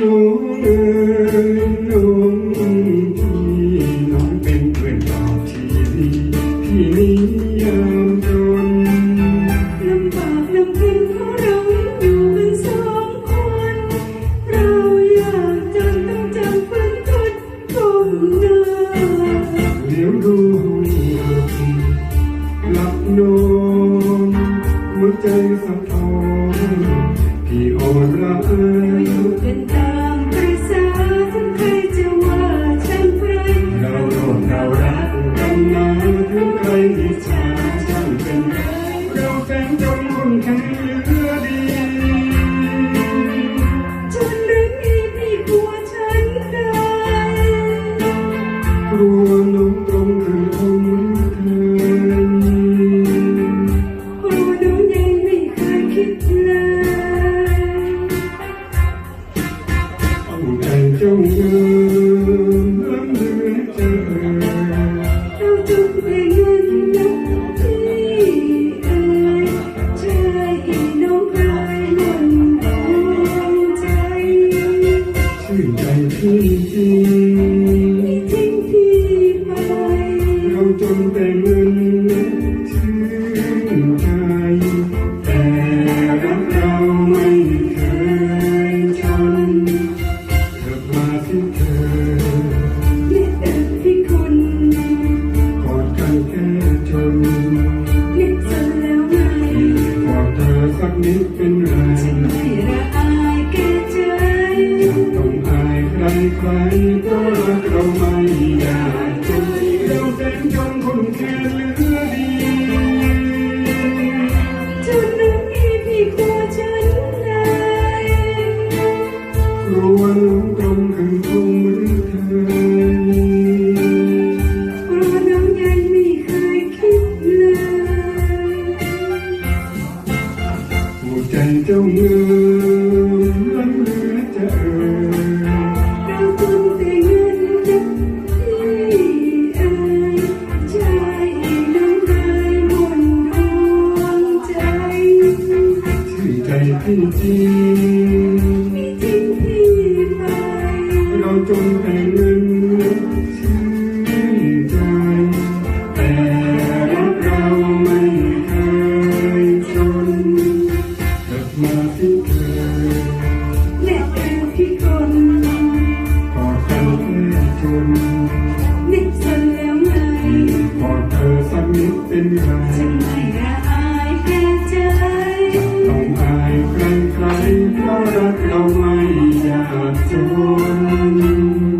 น้องเอ๋ยน้องพี่น้องเป็นเพื่อนของทีวีพี่นิยามจนลำบากลำเพ็ญเพะเราอยู่กันสองคน เราอยากจนต้องจำฝืนทนทนนาเลี้ยวดูหลับนอนหัวใจสะท้อนพี่อ่อนละอายุเป็นใจ You. ก็เราไม่อยากจะมีเราเป็นคนคนแค่เหลือดีจนนั้นมีพี่กลัวฉันเลยกลัวหลงกลมกันคงเหมือนเคยกลัวน้องยัไม่เคยคิดเลยหัวใจเจ้าเมื่อ ที่ดีเราจงแต่งเงินชื่นใจแต่รักเราไม่เคยจนกลับมาที่เคยและเอ็พี่คนกอเธอแค่จนนิดฉันแล้วไงกอเธอสักนิดเป็นไร buồn